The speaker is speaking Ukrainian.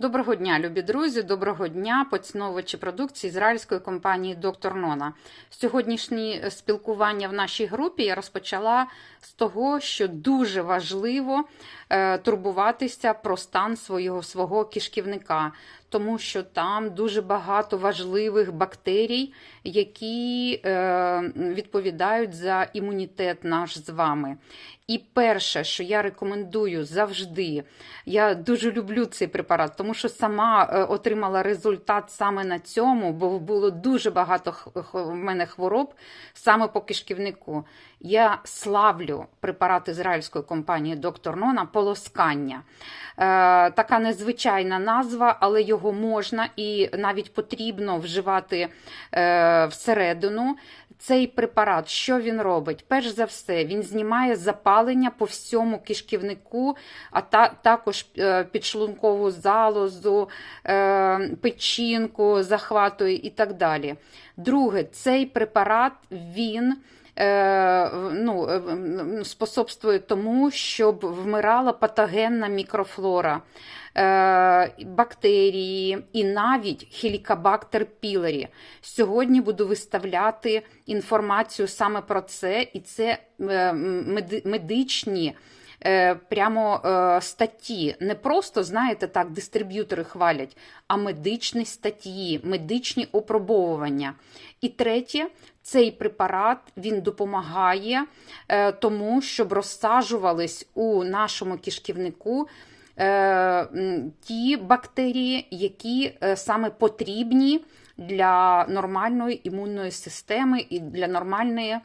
Доброго дня, любі друзі, доброго дня, поціновувачі продукції ізраїльської компанії Доктор Нона. Сьогоднішнє спілкування в нашій групі я розпочала з того, що дуже важливо е, турбуватися про стан свого, свого кишківника, тому що там дуже багато важливих бактерій, які е, відповідають за імунітет наш з вами. І перше, що я рекомендую завжди, я дуже люблю цей препарат, тому що сама е, отримала результат саме на цьому, бо було дуже багато в мене хвороб саме по кишківнику. Я славлю препарат ізраїльської компанії Доктор Нона полоскання. Е, така незвичайна назва, але його можна і навіть потрібно вживати е, всередину. Цей препарат, що він робить? Перш за все, він знімає запалення по всьому кишківнику, а та, також е, підшлункову залозу, е, печінку захватує і так далі. Друге, цей препарат він ну, е, способствує тому, щоб вмирала патогенна мікрофлора, е, бактерії і навіть хелікобактер пілері. Сьогодні буду виставляти інформацію саме про це, і це е, медичні. Е, Прямо е, статті, не просто, знаєте, так, дистриб'ютори хвалять, а медичні статті, медичні опробовування. І третє, цей препарат він допомагає е, тому, щоб розсаджувались у нашому кишківнику е, ті бактерії, які е, саме потрібні для нормальної імунної системи і для нормальної